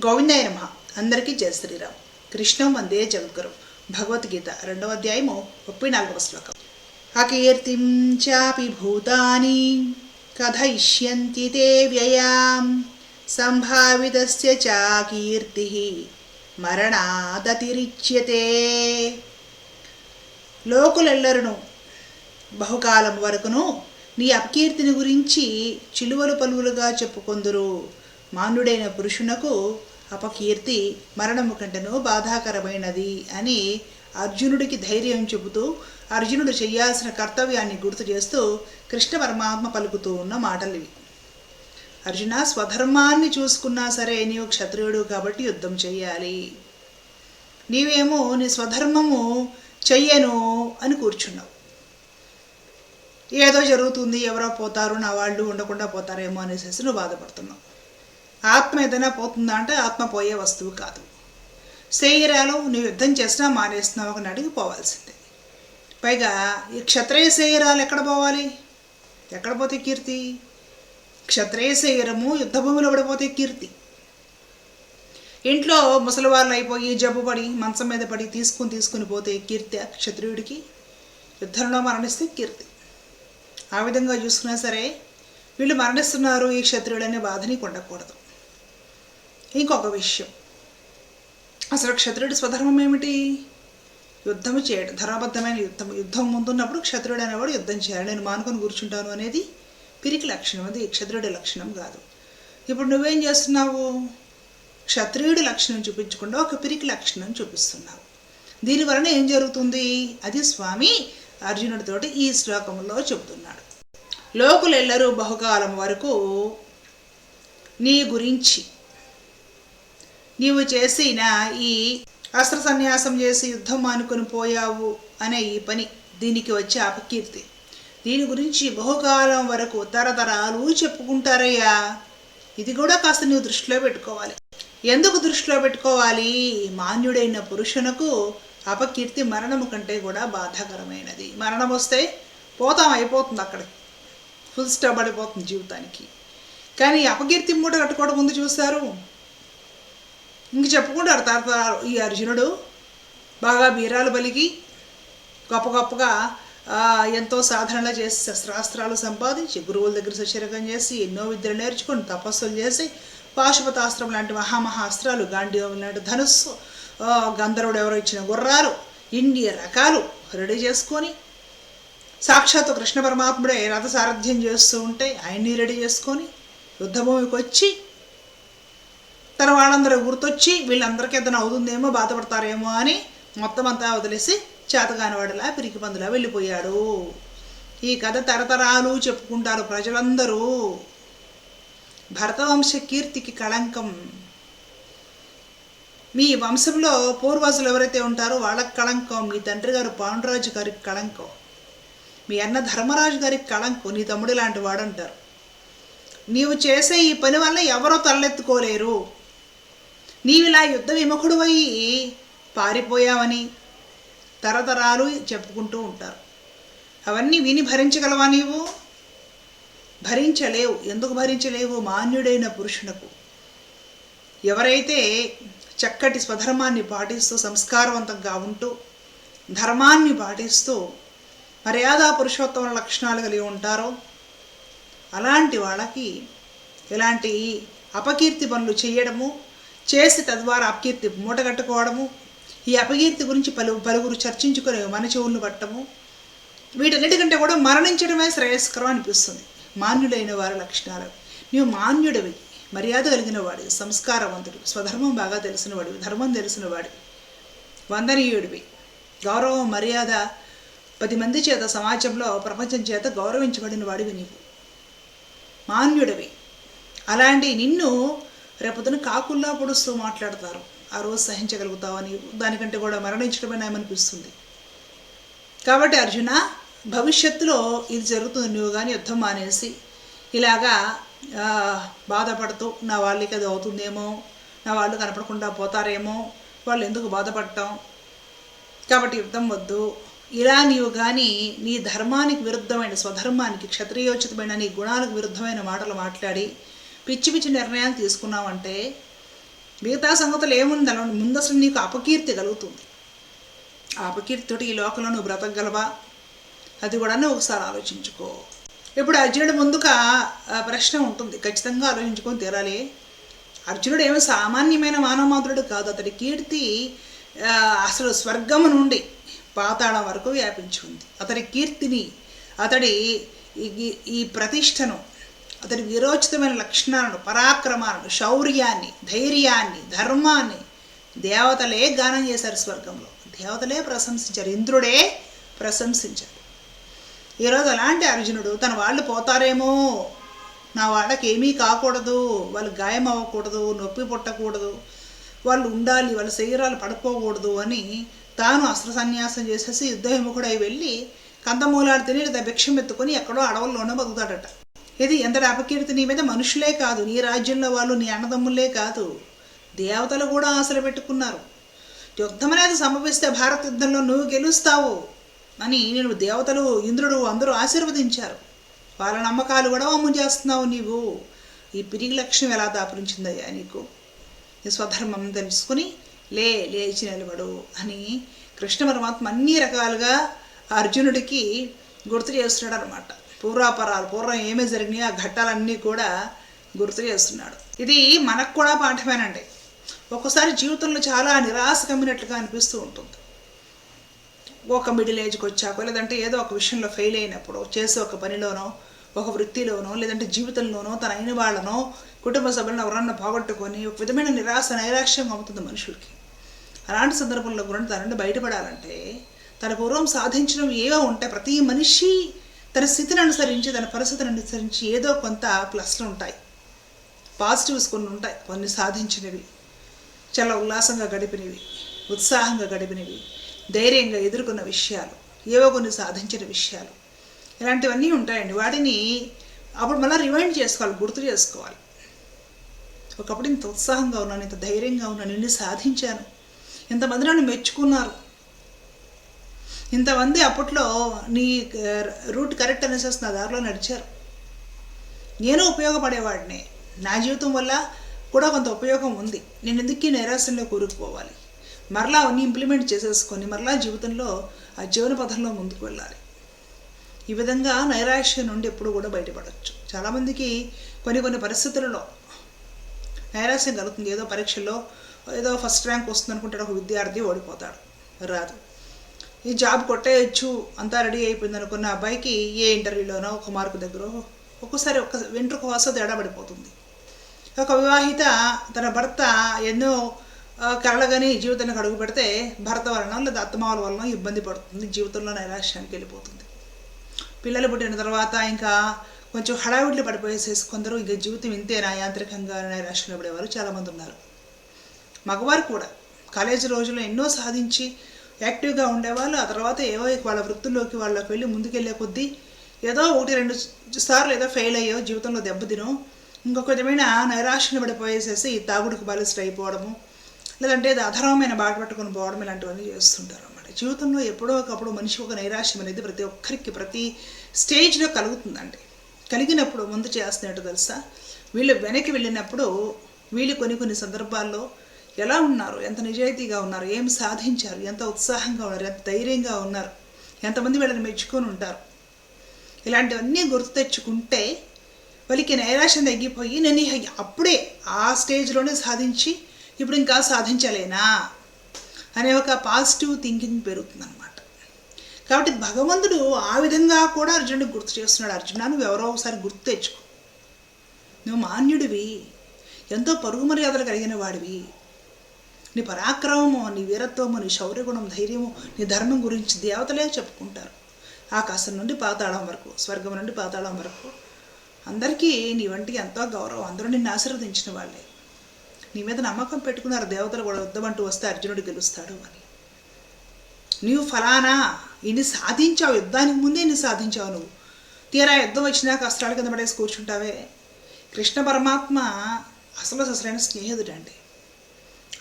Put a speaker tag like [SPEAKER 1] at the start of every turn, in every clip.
[SPEAKER 1] గోవిందాయ నమ. అందరికీ జయ శ్రీరామ్. కృష్ణం వందే జగద్గురు భగవద్గీత రెండవ అధ్యాయము ముప్పై నాలుగవ శ్లోకం. అకీర్తిం చాపి భూతాని కథయిష్యంతి తే వ్యయాం. సంభావితస్య చాకీర్తి. మరణాదతిరిచ్యతే. లోకులెల్లరును బహుకాలం వరకును నీ అపకీర్తిని గురించి చిలువలు పలువులుగా చెప్పుకొందురు. మానుడైన పురుషునకు అపకీర్తి మరణము కంటెను బాధాకరమైనది అని అర్జునుడికి ధైర్యం చెబుతూ అర్జునుడు చేయాల్సిన కర్తవ్యాన్ని గుర్తు చేస్తూ కృష్ణ పరమాత్మ పలుకుతూ ఉన్న మాటలు ఇవి. అర్జున స్వధర్మాన్ని చూసుకున్నా సరే నీవు క్షత్రియుడు కాబట్టి యుద్ధం చేయాలి. నీవేమో నీ స్వధర్మము చెయ్యను అని కూర్చున్నావు. ఏదో జరుగుతుంది ఎవరో పోతారు నా వాళ్ళు ఉండకుండా పోతారేమో అనేసి నువ్వు బాధపడుతున్నావు. ఆత్మ ఏదైనా పోతుందా అంటే ఆత్మ పోయే వస్తువు కాదు. శరీరాలు నువ్వు యుద్ధం చేసినా మానేస్తున్నావు ఒక నడికి పోవాల్సిందే పైగా ఈ క్షత్రియ శరీరాలు ఎక్కడ పోవాలి? ఎక్కడ పోతే కీర్తి? క్షత్రియ శరీరము యుద్ధభూమిలో పడిపోతే కీర్తి. ఇంట్లో ముసలి వాళ్ళు అయిపోయి జబ్బు పడి మంచం మీద పడి తీసుకుని తీసుకుని పోతే కీర్తి క్షత్రియుడికి? యుద్ధంలో మరణిస్తే కీర్తి. ఆ విధంగా చూసుకున్నా సరే వీళ్ళు మరణిస్తున్నారు ఈ క్షత్రియుడనే బాధని బాధ నీకు ఉండకూడదు ఇంకొక విషయం. అసలు క్షత్రుడి స్వధర్మం ఏమిటి? యుద్ధము చేయడం ధర్మబద్ధమైన యుద్ధం యుద్ధం ముందున్నప్పుడు క్షత్రుడు అనేవాడు యుద్ధం చేయాలి. నేను మానుకొని కూర్చుంటాను అనేది పిరికి లక్షణం. అది క్షత్రుడి లక్షణం కాదు. ఇప్పుడు నువ్వేం చేస్తున్నావు? క్షత్రియుడి లక్షణం చూపించకుండా ఒక పిరికి లక్షణం చూపిస్తున్నావు. దీనివలన ఏం జరుగుతుంది? అది స్వామి అర్జునుడితోటి ఈ శ్లోకంలో చెబుతున్నాడు. లోకులెల్లరూ బహుకాలం వరకు నీ గురించి నీవు చేసిన ఈ అస్త్ర సన్యాసం చేసి యుద్ధం మానుకొని పోయావు అనే ఈ పని దీనికి వచ్చే అపకీర్తి. దీని గురించి బహుకాలం వరకు తరతరాలు చెప్పుకుంటారయ్యా. ఇది కూడా కాస్త నువ్వు దృష్టిలో పెట్టుకోవాలి. ఎందుకు దృష్టిలో పెట్టుకోవాలి? మాన్యుడైన పురుషునకు అపకీర్తి మరణము కంటే కూడా బాధాకరమైనది. మరణం వస్తే పోతాం అయిపోతుంది అక్కడికి ఫుల్ స్టాప్ పడిపోతుంది జీవితానికి. కానీ అపకీర్తి మూట కట్టుకోవడం ముందు చూస్తారు ఇంక చెప్పుకుంటారు తర్వాత ఈ అర్జునుడు బాగా బీరాలు పలికి గొప్ప గొప్పగా ఎంతో సాధనలు చేసి శస్త్రాస్త్రాలు సంపాదించి గురువుల దగ్గర శశరకం చేసి ఎన్నో విద్యలు నేర్చుకొని తపస్సులు చేసి పాశుపతాస్త్రం లాంటి మహామహాస్త్రాలు గాంధీవం లాంటి ధనుస్సు గంధర్వుడు ఎవరో ఇచ్చిన గుర్రాలు ఇన్ని రకాలు రెడీ చేసుకొని సాక్షాత్తు కృష్ణ పరమాత్ముడే రథ సారథ్యం చేస్తూ ఉంటే ఆయన్ని రెడీ చేసుకొని యుద్ధభూమికి వచ్చి తన వాళ్ళందరూ గుర్తొచ్చి వీళ్ళందరికీ ఏదైనా అవుతుందేమో బాధపడతారేమో అని మొత్తం అంతా వదిలేసి చేతగాని వాడిలా పిరికి పందులా వెళ్ళిపోయాడు. ఈ కథ తరతరాలు చెప్పుకుంటారు ప్రజలందరూ. భరతవంశ కీర్తికి కళంకం. మీ వంశంలో పూర్వజులు ఎవరైతే ఉంటారో వాళ్ళకి కళంకం మీ తండ్రి గారు పాండురాజు గారికి కళంకం మీ అన్న ధర్మరాజు గారికి కళంకం నీ తమ్ముడు లాంటి వాడు అంటారు నీవు చేసే ఈ పని వల్ల ఎవరో తలెత్తుకోలేరు. నీవిలా యుద్ధ విముఖుడు అయి పారిపోయావని తరతరాలు చెప్పుకుంటూ ఉంటారు. అవన్నీ విని భరించగలవా నీవు? భరించలేవు. ఎందుకు భరించలేవు? మాన్యుడైన పురుషునకు. ఎవరైతే చక్కటి స్వధర్మాన్ని పాటిస్తూ సంస్కారవంతంగా ఉంటూ ధర్మాన్ని పాటిస్తూ మర్యాదా పురుషోత్తమ లక్షణాలు కలిగి ఉంటారో అలాంటి వాళ్ళకి ఇలాంటి అపకీర్తి పనులు చేయడము చేసి తద్వారా అపకీర్తి మూటగట్టుకోవడము ఈ అపకీర్తి గురించి పలు పలువురు చర్చించుకునే మన చెవులను పట్టము వీటన్నిటికంటే కూడా మరణించడమే శ్రేయస్కరం అనిపిస్తుంది. మాన్యుడైన వారి లక్షణాలు. నీవు మాన్యుడివి మర్యాద కలిగిన వాడివి సంస్కారవంతుడు స్వధర్మం బాగా తెలిసినవాడివి ధర్మం తెలిసినవాడివి వందనీయుడివి. గౌరవం మర్యాద పది మంది చేత సమాజంలో ప్రపంచం చేత గౌరవించబడిన వాడివి నీవు. మాన్యుడివి. అలాంటి నిన్ను రేపొద్దున కాకుల్లా పొడుస్తూ మాట్లాడతారు. ఆ రోజు సహించగలుగుతావని దానికంటే కూడా మరణించడమే నయమనిపిస్తుంది కాబట్టి అర్జున భవిష్యత్తులో ఇది జరుగుతుంది నువ్వు కానీ యుద్ధం మానేసి ఇలాగా బాధపడుతూ నా వాళ్ళకి అది అవుతుందేమో నా వాళ్ళు కనపడకుండా పోతారేమో వాళ్ళు ఎందుకు బాధపడటం? కాబట్టి యుద్ధం వద్దు. ఇలా నీవు కానీ నీ ధర్మానికి విరుద్ధమైన స్వధర్మానికి క్షత్రియోచితమైన నీ గుణాలకు విరుద్ధమైన మాటలు మాట్లాడి పిచ్చి పిచ్చి నిర్ణయాలు తీసుకున్నావంటే మిగతా సంగతులు ఏముంది అలా ముందు అసలు నీకు అపకీర్తి కలుగుతుంది. ఆ అపకీర్తితోటి ఈ లోకంలో నువ్వు బ్రతకగలవా? అది కూడా ఒకసారి ఆలోచించుకో. ఇప్పుడు అర్జునుడు ముందుక ప్రశ్న ఉంటుంది. ఖచ్చితంగా ఆలోచించుకొని తీరాలి. అర్జునుడు ఏమి సామాన్యమైన మానవమాతుడు కాదు. అతడి కీర్తి అసలు స్వర్గము నుండి పాతాళం వరకు వ్యాపించి ఉంది అతడి కీర్తిని అతడి ఈ- ఈ ప్రతిష్టను అతని విరోచితమైన లక్షణాలను పరాక్రమాలను శౌర్యాన్ని ధైర్యాన్ని ధర్మాన్ని దేవతలే గానం చేశారు స్వర్గంలో. దేవతలే ప్రశంసించారు. ఇంద్రుడే ప్రశంసించారు ఈరోజు అలాంటి అర్జునుడు తన వాళ్ళు పోతారేమో. నా వాళ్ళకి ఏమీ కాకూడదు. వాళ్ళు గాయం అవ్వకూడదు నొప్పి పుట్టకూడదు. వాళ్ళు ఉండాలి వాళ్ళ శరీరాలు పడిపోకూడదు అని తాను అస్త్ర సన్యాసం చేసేసి యుద్ధవిముఖుడై వెళ్ళి కందమూలాడు తిని లేదా భిక్షం ఎత్తుకొని ఎక్కడో అడవుల్లోనే బతుకుతాడట. ఇది ఎంత అపకీర్తి నీ మీద మనుషులే కాదు నీ రాజ్యంలో వాళ్ళు నీ అన్నదమ్ములే కాదు. దేవతలు కూడా ఆశలు పెట్టుకున్నారు. యుద్ధం అనేది సంభవిస్తే భారత యుద్ధంలో నువ్వు గెలుస్తావు అని నేను దేవతలు ఇంద్రుడు అందరూ ఆశీర్వదించారు. వాళ్ళ నమ్మకాలు కూడా అమ్ము చేస్తున్నావు నీవు. ఈ పిరిగి లక్ష్యం ఎలా దాపురించిందయ్యా నీకు? నీ స్వధర్మం తెలుసుకుని లే లేచి నిలబడు అని కృష్ణ పరమాత్మ అన్ని రకాలుగా అర్జునుడికి గుర్తు చేస్తున్నాడు అనమాట పూర్వాపరాలు పూర్వం ఏమేమి జరిగినాయో ఆ ఘట్టాలన్నీ కూడా గుర్తు చేస్తున్నాడు. ఇది మనకు కూడా పాఠమేనండి. ఒక్కోసారి జీవితంలో చాలా నిరాశ కమ్మినట్లుగా అనిపిస్తూ ఉంటుంది. ఒక మిడిల్ ఏజ్కి వచ్చాక లేదంటే ఏదో ఒక విషయంలో ఫెయిల్ అయినప్పుడు చేసే ఒక పనిలోనో ఒక వృత్తిలోనో లేదంటే జీవితంలోనో తన అయిన వాళ్ళనో కుటుంబ సభ్యులను ఎవరన్నా పోగొట్టుకొని ఒక విధమైన నిరాశ నైరాశ్యం అవుతుంది మనుషులకి. అలాంటి సందర్భంలో కూడా తన బయటపడాలంటే తన పూర్వం సాధించడం ఏవో ఉంటాయి. ప్రతి మనిషి తన స్థితిని అనుసరించి తన పరిస్థితిని అనుసరించి ఏదో కొంత ప్లస్లు ఉంటాయి. పాజిటివ్స్ కొన్ని ఉంటాయి. కొన్ని సాధించినవి. చాలా ఉల్లాసంగా గడిపినవి. ఉత్సాహంగా గడిపినవి. ధైర్యంగా ఎదుర్కొన్న విషయాలు. ఏవో కొన్ని సాధించిన విషయాలు. ఇలాంటివన్నీ ఉంటాయండి. వాటిని అప్పుడు మళ్ళీ రిమైండ్ చేసుకోవాలి. గుర్తు చేసుకోవాలి. ఒకప్పుడు ఇంత ఉత్సాహంగా ఉన్నాను ఇంత ధైర్యంగా ఉన్నాను ఇన్ని సాధించాను. ఇంతమంది నన్ను మెచ్చుకున్నారు. ఇంతమంది అప్పట్లో నీ రూట్ కరెక్ట్ అనేసి నా దారిలో నడిచారు. నేను ఉపయోగపడేవాడిని. నా జీవితం వల్ల కూడా కొంత ఉపయోగం ఉంది. నేను ఎందుకు నైరాశ్యంలో కూరుకుపోవాలి? మరలా అవన్నీ ఇంప్లిమెంట్ చేసేసుకొని మరలా జీవితంలో ఆ జీవన పథంలో ముందుకు వెళ్ళాలి. ఈ విధంగా నైరాశ్యం నుండి ఎప్పుడు కూడా బయటపడవచ్చు చాలామందికి కొన్ని కొన్ని పరిస్థితులలో నైరాశ్యం కలుగుతుంది. ఏదో పరీక్షల్లో ఏదో ఫస్ట్ ర్యాంక్ వస్తుంది అనుకుంటాడు ఒక విద్యార్థి ఓడిపోతాడు. రాదు. ఈ జాబ్ కొట్టేయచ్చు అంతా రెడీ అయిపోయింది అనుకున్న అబ్బాయికి ఏ ఇంటర్వ్యూలోనో ఒక మార్కు దగ్గర ఒక్కోసారి ఒక వెంట్రుక వాస తేడా పడిపోతుంది. ఒక వివాహిత తన భర్త ఎన్నో ఆ, కలగని జీవితానికి అడుగు పెడితే భర్త వలన లేదా అత్తమావల వలన ఇబ్బంది పడుతుంది జీవితంలో నైరాశ్యానికి వెళ్ళిపోతుంది. పిల్లలు పుట్టిన తర్వాత ఇంకా కొంచెం హడావిడిలో పడిపోయేసేసి కొందరు ఇంకా జీవితం ఇంతేనా? యాంత్రికంగా నైరాశ్యంలో పడేవారు చాలామంది ఉన్నారు. మగవారు కూడా కాలేజీ రోజుల్లో ఎన్నో సాధించి యాక్టివ్గా ఉండేవాళ్ళు. ఆ తర్వాత ఏవో వాళ్ళ వృత్తుల్లోకి వాళ్ళకి వెళ్ళి ముందుకెళ్ళే కొద్దీ ఏదో ఒకటి రెండు సార్లు ఏదో ఫెయిల్ అయ్యో జీవితంలో దెబ్బతినో ఇంకొక విధమైన నైరాశ్యం పడిపోయేసేసి ఈ తాగుడుకు బాలిస్ట్ అయిపోవడము లేదంటే ఏదో అధర్మమైన బాట పట్టుకొని పోవడం ఇలాంటివన్నీ చేస్తుంటారు అన్నమాట జీవితంలో ఎప్పుడో ఒకప్పుడు మనిషి ఒక నైరాశ్యం అనేది ప్రతి ఒక్కరికి ప్రతి స్టేజ్లో కలుగుతుందండి. కలిగినప్పుడు ముందు చేస్తున్నట్టు తెలుసా? వీళ్ళు వెనక్కి వెళ్ళినప్పుడు వీళ్ళు కొన్ని కొన్ని సందర్భాల్లో ఎలా ఉన్నారు? ఎంత నిజాయితీగా ఉన్నారు? ఏం సాధించారు? ఎంత ఉత్సాహంగా ఉన్నారు? ఎంత ధైర్యంగా ఉన్నారు? ఎంతమంది వీళ్ళని మెచ్చుకొని ఉంటారు? ఇలాంటివన్నీ గుర్తు తెచ్చుకుంటే వాళ్ళకి నైరాశ్యం తగ్గిపోయి నేను అప్పుడే ఆ స్టేజ్లోనే సాధించి ఇప్పుడు ఇంకా సాధించలేనా? అనే ఒక పాజిటివ్ థింకింగ్ పెరుగుతుందన్నమాట. కాబట్టి భగవంతుడు ఆ విధంగా కూడా అర్జునుడికి గుర్తు చేస్తున్నాడు. అర్జున నువ్వు ఎవరో ఒకసారి గుర్తు తెచ్చుకో. నువ్వు మాన్యుడివి. ఎంతో పరుగు మర్యాదలు కలిగిన వాడివి. నీ పరాక్రమము నీ వీరత్వము నీ శౌర్యగుణం ధైర్యము నీ ధర్మం గురించి దేవతలే చెప్పుకుంటారు. ఆకాశం నుండి పాతాళం వరకు స్వర్గం నుండి పాతాళం వరకు అందరికీ నీ వంటికి ఎంతో గౌరవం అందరూ నిన్ను ఆశీర్వదించిన వాళ్ళే. నీ మీద నమ్మకం పెట్టుకున్నారు దేవతలు కూడా యుద్ధమంటూ వస్తే అర్జునుడు గెలుస్తాడు అని. నీవు ఫలానా ఇన్ని సాధించావు యుద్ధానికి ముందే ఇన్ని సాధించావు నువ్వు. తీరా యుద్ధం వచ్చినాక అస్త్రాల కింద పడేసి కూర్చుంటావే. కృష్ణ పరమాత్మ అసలు అసలైన స్నేహితుడు అండి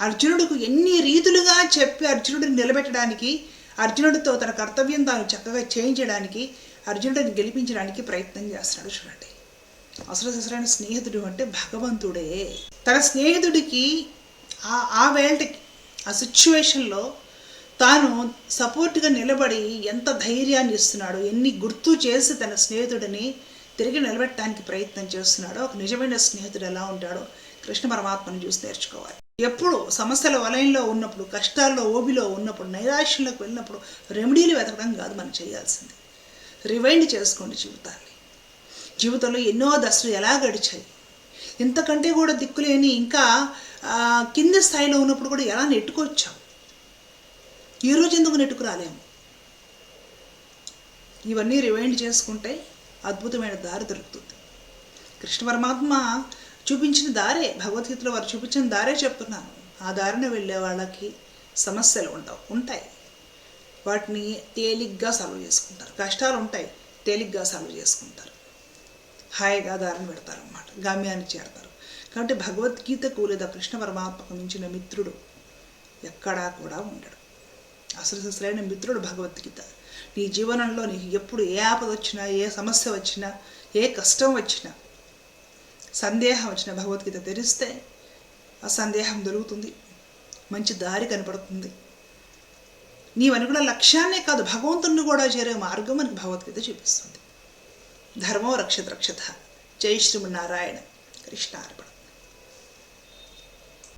[SPEAKER 1] అర్జునుడికి ఎన్ని రీతులుగా చెప్పి అర్జునుడిని నిలబెట్టడానికి అర్జునుడితో తన కర్తవ్యం తాను చక్కగా చేయించడానికి అర్జునుడిని గెలిపించడానికి ప్రయత్నం చేస్తున్నాడు చూడండి. అసలు అసలైన స్నేహితుడు అంటే భగవంతుడే. తన స్నేహితుడికి ఆ ఆ వేల్టకి ఆ సిచ్యువేషన్లో తాను సపోర్ట్గా నిలబడి ఎంత ధైర్యాన్ని ఇస్తున్నాడో ఎన్ని గుర్తు చేసి తన స్నేహితుడిని తిరిగి నిలబెట్టడానికి ప్రయత్నం చేస్తున్నాడో ఒక నిజమైన స్నేహితుడు ఎలా ఉంటాడో కృష్ణ పరమాత్మను చూసి నేర్చుకోవాలి. ఎప్పుడు సమస్యల వలయంలో ఉన్నప్పుడు కష్టాల్లో ఓబిలో ఉన్నప్పుడు నైరాశ్యంలోకి వెళ్ళినప్పుడు రెమెడీలు వెతకడం కాదు మనం చేయాల్సింది. రివైండ్ చేసుకోండి జీవితాన్ని. జీవితంలో ఎన్నో దశలు ఎలా గడిచాయి? ఇంతకంటే కూడా దిక్కులేని ఇంకా కింది స్థాయిలో ఉన్నప్పుడు కూడా ఎలా నెట్టుకొచ్చాం? ఈ రోజు ఎందుకు నెట్టుకు రాలేము ఇవన్నీ రివైండ్ చేసుకుంటే అద్భుతమైన దారి దొరుకుతుంది. కృష్ణ పరమాత్మ చూపించిన దారే భగవద్గీతలో వారు చూపించిన దారే చెప్తున్నాను. ఆ దారిన వెళ్ళే వాళ్ళకి సమస్యలు ఉండవు ఉంటాయి. వాటిని తేలిగ్గా సాల్వ్ చేసుకుంటారు. కష్టాలు ఉంటాయి తేలిగ్గా సాల్వ్ చేసుకుంటారు. హాయిగా దారిని పెడతారు అన్నమాట గమ్యాన్ని చేరతారు. కాబట్టి భగవద్గీతకు లేదా కృష్ణ పరమాత్మకు మించిన మిత్రుడు ఎక్కడా కూడా ఉండడు. అసలు అసలైన మిత్రుడు భగవద్గీత. నీ జీవనంలో నీకు ఎప్పుడు ఏ ఆపద వచ్చినా ఏ సమస్య వచ్చినా ఏ కష్టం వచ్చినా సందేహం వచ్చిన భగవద్గీత తెరిస్తే ఆ సందేహం దొరుకుతుంది. మంచి దారి కనపడుతుంది. నీవనుకున్న లక్ష్యాన్నే కాదు భగవంతుని కూడా చేరే మార్గం మనకి భగవద్గీత చూపిస్తుంది. ధర్మో రక్షత రక్షత. జై శ్రీమన్నారాయణ. కృష్ణార్పణ.